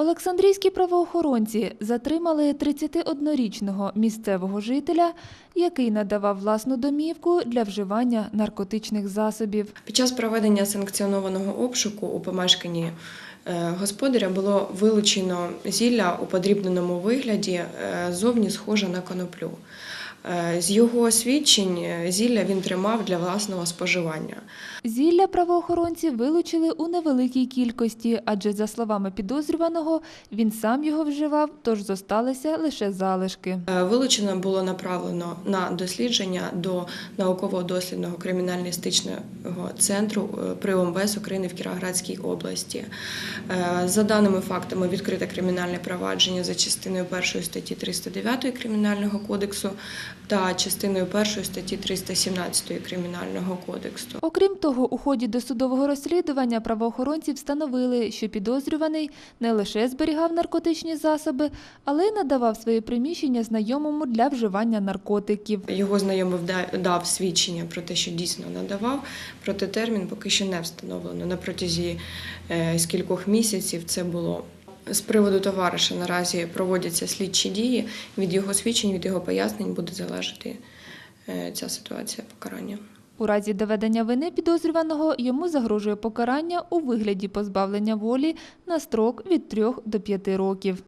Олександрійські правоохоронці затримали 31-річного місцевого жителя, який надавав власну домівку для вживання наркотичних засобів. Під час проведення санкціонованого обшуку у помешканні е, господаря було вилучено зілля у подрібненому вигляді, е, зовні схоже на коноплю. Е, З його свідчень е, зілля він тримав для власного споживання. Зілля правоохоронці вилучили у невеликій кількості, адже, за словами підозрюваного, він сам його вживав, тож зосталися лише залишки. Е, Вилучено було направлено на дослідження до науково-дослідного криміналістичного центру при ОМВС України в Кіровоградській області. За даними фактами, відкрите кримінальне провадження за частиною 1 статті 309 Кримінального кодексу та частиною 1 статті 317 Кримінального кодексу. Окрім того, у ході досудового розслідування правоохоронці встановили, що підозрюваний не лише зберігав наркотичні засоби, але й надавав свої приміщення знайомому для вживання наркотиків. Його знайомий дав свідчення про те, що дійсно надавав, проте термін поки що не встановлено. На протязі е, з кількох місяців це було. З приводу товариша наразі проводяться слідчі дії. Від його свідчень, від його пояснень буде залежати е, ця ситуація покарання. У разі доведення вини підозрюваного йому загрожує покарання у вигляді позбавлення волі на строк від 3 до 5 років.